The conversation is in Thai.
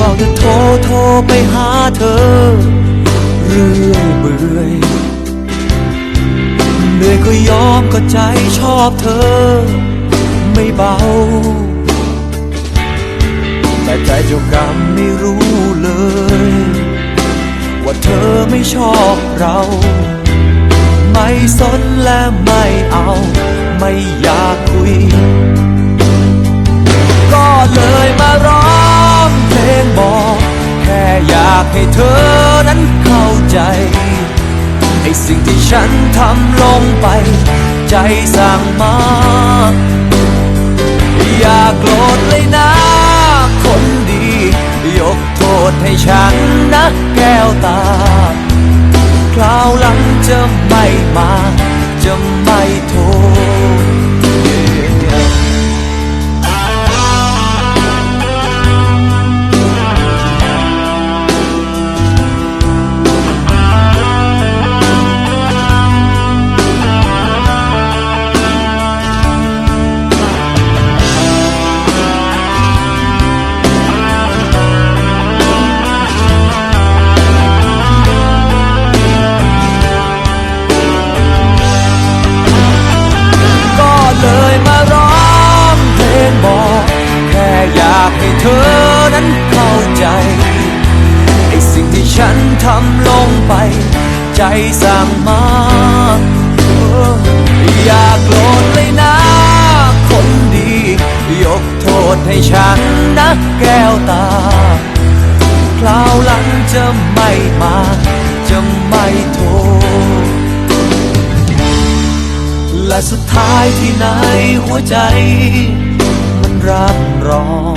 เฝ้าจะโทรโทรไปหาเธอ เรื่อยเบื่อยเหนื่อยก็ยอมก็ใจชอบเธอ ไม่เบา แต่ใจเจ้ากรรมไม่รู้เลย ว่าเธอไม่ชอบเรา ไม่สนและไม่เอา ไม่อยากคุย ก็เลยมารอ ให้เธอนั้นเข้าใจไอ้สิ่งที่ฉันทำลงไป ใจสั่งมา อย่าโกรธเลยนะ คนดี ยกโทษให้ฉันนะแก้วตา คราวหลังจะไม่มา จะไม่โทษ เธอนั้นเข้าใจไอ้สิ่งที่ฉันทำลงไป ใจสั่งมาอย่าโกรธเลยนะ คนดี ยกโทษให้ฉันนะแก้วตา คราวหลังจะไม่มา จะไม่โทษ และสุดท้ายที่ไหนหัวใจ มันรับรอง